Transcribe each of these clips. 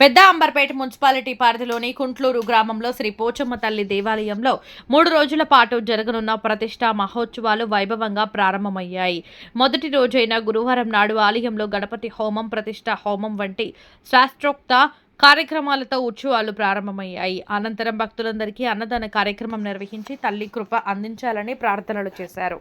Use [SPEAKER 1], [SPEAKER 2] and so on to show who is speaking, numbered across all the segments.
[SPEAKER 1] పెద్ద అంబర్పేట మున్సిపాలిటీ పరిధిలోని కుంట్లూరు గ్రామంలో శ్రీ పోచమ్మ తల్లి దేవాలయంలో మూడు రోజుల పాటు జరగనున్న ప్రతిష్టా మహోత్సవాలు వైభవంగా ప్రారంభమయ్యాయి. మొదటి రోజైన గురువారం నాడు ఆలయంలో గణపతి హోమం ప్రతిష్టా హోమం వంటి శాస్త్రోక్త కార్యక్రమాలతో ఉత్సవాలు ప్రారంభమయ్యాయి. అనంతరం భక్తులందరికీ అన్నదాన కార్యక్రమం నిర్వహించి తల్లి కృప అందించాలని ప్రార్థనలు చేశారు.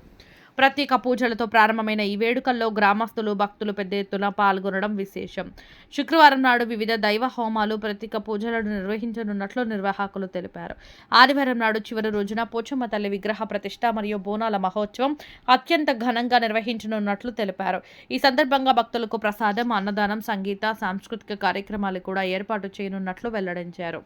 [SPEAKER 1] ప్రత్యేక పూజలతో ప్రారంభమైన ఈ వేడుకల్లో గ్రామస్తులు భక్తులు పెద్ద ఎత్తున పాల్గొనడం విశేషం. శుక్రవారం నాడు వివిధ దైవ హోమాలు ప్రత్యేక పూజలను నిర్వహించనున్నట్లు నిర్వాహకులు తెలిపారు. ఆదివారం నాడు చివరి రోజున పోచమ్మ తల్లి విగ్రహ ప్రతిష్ట మరియు బోనాల మహోత్సవం అత్యంత ఘనంగా నిర్వహించనున్నట్లు తెలిపారు. ఈ సందర్భంగా భక్తులకు ప్రసాదం అన్నదానం సంగీత సాంస్కృతిక కార్యక్రమాలు కూడా ఏర్పాటు చేయనున్నట్లు వెల్లడించారు.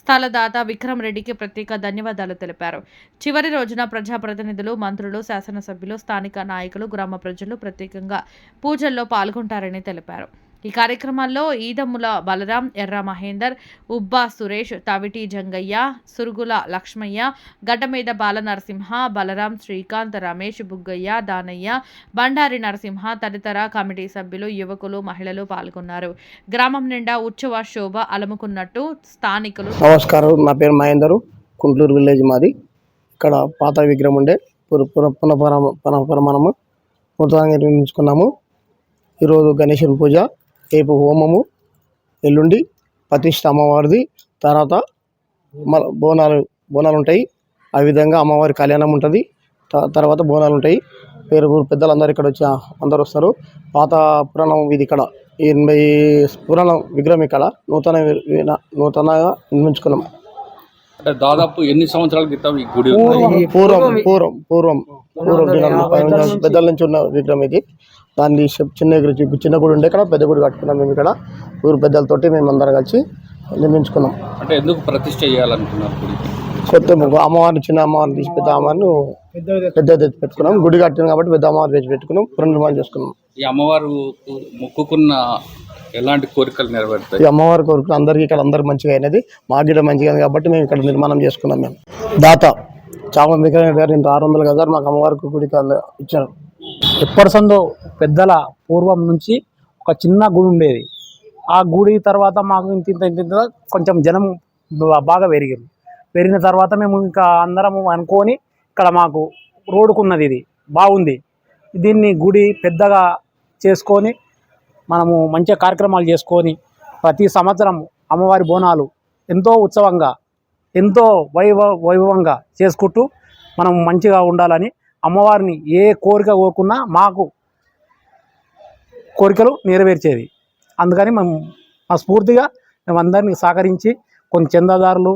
[SPEAKER 1] స్థలదాత విక్రమ్ రెడ్డికి ప్రత్యేక ధన్యవాదాలు తెలిపారు. చివరి రోజున ప్రజాప్రతినిధులు మంత్రులు శాసనసభ్యులు స్థానిక నాయకులు గ్రామ ప్రజలు ప్రత్యేకంగా పూజల్లో పాల్గొంటారని తెలిపారు. ఈ కార్యక్రమాల్లో ఈదమ్ముల బలరాం ఎర్ర మహేందర్ ఉబ్బా సురేష్ తవిటి జంగయ్య సురుగుల లక్ష్మయ్య గడ్డమీద బాల నరసింహ బలరాం శ్రీకాంత్ రమేష్ బుగ్గయ్య దానయ్య బండారి నరసింహ తదితర కమిటీ సభ్యులు యువకులు మహిళలు పాల్గొన్నారు. గ్రామం నిండా ఉత్సవ శోభ అలముకున్నట్టు స్థానికులు
[SPEAKER 2] నమస్కారం. నా పేరు మహేందరు. కుంట్లూరు విలేజ్ మాది. ఇక్కడ పాత విగ్రహం ఉండే. పుర పుర పునఃపరమ పునఃపరమణము. నిర్మించుకున్నాము. ఈరోజు గణేశుని పూజ. రేపు హోమము ఎల్లుండి ప్రతిష్ట అమ్మవారిది తర్వాత బోనాలు బోనాలు ఉంటాయి. ఆ విధంగా అమ్మవారి కళ్యాణం ఉంటుంది. త- తర్వాత బోనాలు ఉంటాయి. పేరు ఊరు పెద్దలు అందరు ఇక్కడ వచ్చి అందరు వస్తారు. పాత పురాణం ఇది ఇక్కడ. ఎనభై పురాణం విగ్రహం ఇక్కడ. నూతన నూతనగా నూతనంగా నిర్మించుకున్నాం.
[SPEAKER 3] అంటే దాదాపు ఎన్ని సంవత్సరాల క్రితం ఈ గుడి ఉంది?
[SPEAKER 2] పూర్వం. పూర్వం పూర్వం. పూర్వం దినాల్లో పెద్దల నుంచి. ఉన్న విగ్రహం ఇది. దాన్ని చిన్న విగ్రహం- చిన్న గుడి ఉండే ఇక్కడ పెద్ద గుడి కట్టుకున్నాం మేము ఇక్కడ. ఊరు పెద్దలతోటి మేము అందరం కలిసి నిర్మించుకున్నాం.
[SPEAKER 3] అంటే ఎందుకు ప్రతిష్ట చేయాలనుకున్నారు గుడికి?
[SPEAKER 2] కొత్త అమ్మవారిని చిన్న అమ్మవారిని తీసి పెద్ద అమ్మవారిని పెద్ద తెచ్చి పెట్టుకున్నాం. గుడి కట్టినాం కాబట్టి పెద్ద అమ్మవారిని తెచ్చి పెట్టుకున్నాం. పునర్నిర్మాణం చేసుకున్నాం.
[SPEAKER 3] ఈ అమ్మవారు మొక్కుకున్న ఎలాంటి కోరికలు నెరవేరుతాయి?
[SPEAKER 2] ఈ అమ్మవారి కోరికలు అందరికీ ఇక్కడ అందరు మంచిగా అయినది. మాకు కూడా మంచిగా కాబట్టి మేము ఇక్కడ నిర్మాణం చేసుకున్నాం మేము. దాత చామ విక్రయ గారు ఇంత ఆరు వందలు కదా మాకు అమ్మవారికి గుడికి ఇచ్చారు.
[SPEAKER 4] ఎప్పటిసందో పెద్దల పూర్వం నుంచి ఒక చిన్న గుడి ఉండేది. ఆ గుడి తర్వాత మాకు ఇంత ఇంత ఇంత కొంచెం జనం బాగా పెరిగింది. పెరిగిన తర్వాత మేము ఇంకా అందరము అనుకొని ఇక్కడ మాకు రోడ్డుకున్నది ఇది. బాగుంది. దీన్ని గుడి పెద్దగా చేసుకొని మనము మంచి కార్యక్రమాలు చేసుకొని ప్రతి సంవత్సరం అమ్మవారి బోనాలు ఎంతో ఉత్సవంగా ఎంతో వైభవ వైభవంగా చేసుకుంటూ మనం మంచిగా ఉండాలని అమ్మవారిని ఏ కోరిక కోరుకున్నా మాకు కోరికలు నెరవేర్చేది అందుకని మేము మా స్ఫూర్తిగా మేము అందరినీ సహకరించి కొన్ని చందాదారులు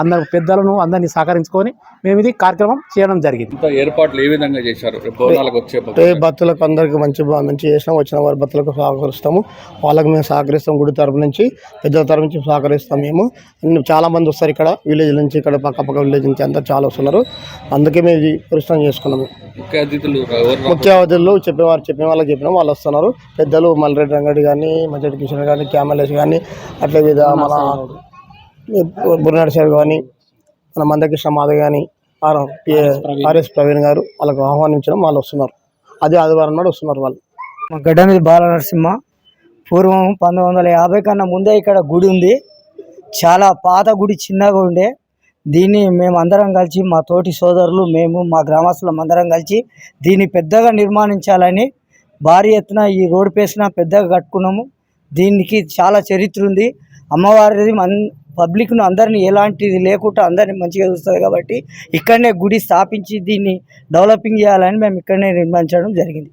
[SPEAKER 4] అందరు పెద్దలను అందరినీ సహకరించుకొని మేము ఇది కార్యక్రమం చేయడం జరిగింది.
[SPEAKER 3] ఇంత ఏర్పాట్లు ఏ విధంగా చేశారు? రేపు.
[SPEAKER 2] భక్తులకు అందరికి మంచి మంచి చేసినాం. వచ్చిన వారి భక్తులకు సహకరిస్తాము. వాళ్ళకి మేము సహకరిస్తాం. గుడి తరపు నుంచి పెద్దల తరపు నుంచి సహకరిస్తాం మేము. చాలా మంది వస్తారు ఇక్కడ విలేజ్ నుంచి ఇక్కడ పక్క పక్క విలేజ్ నుంచి అంతా చాలా వస్తున్నారు. అందుకే మేము ఇది పరిశ్రమ చేసుకున్నాము.
[SPEAKER 3] ముఖ్య అతిథులు
[SPEAKER 2] ముఖ్య అవధుల్లో చెప్పేవారు చెప్పిన వాళ్ళకి చెప్పిన. వాళ్ళు వస్తున్నారు. పెద్దలు మల్రెడ్డి రంగడి కానీ మచ్చడి కిషన్ కానీ క్యామలేష్ కానీ అట్లే విధ మన బుర్నాడు సార్ కానీ మన మందకృష్ణ మాధవ్ కానీ ఆర్ఎస్ ప్రవీణ్. గారు వాళ్ళకు ఆహ్వానించడం వాళ్ళు వస్తున్నారు. అదే ఆదివారం నాడు వస్తున్నారు వాళ్ళు.
[SPEAKER 5] మా గడ్డ మీద బాల నరసింహ పూర్వం పంతొమ్మిది వందల యాభై కన్నా ముందే ఇక్కడ గుడి ఉంది. చాలా పాత గుడి చిన్నగా ఉండే. దీన్ని మేము అందరం కలిసి మా తోటి సోదరులు మేము మా గ్రామస్తులం అందరం కలిసి దీన్ని పెద్దగా నిర్మాణించాలని భారీ ఎత్తున ఈ రోడ్ పేసిన పెద్దగా కట్టుకున్నాము. దీనికి చాలా చరిత్ర ఉంది. అమ్మవారిది పబ్లిక్ను అందరినీ ఎలాంటిది లేకుండా అందరినీ మంచిగా చూస్తుంది కాబట్టి ఇక్కడనే గుడి స్థాపించి దీన్ని డెవలపింగ్ చేయాలని మేము ఇక్కడనే నిర్మించడం జరిగింది.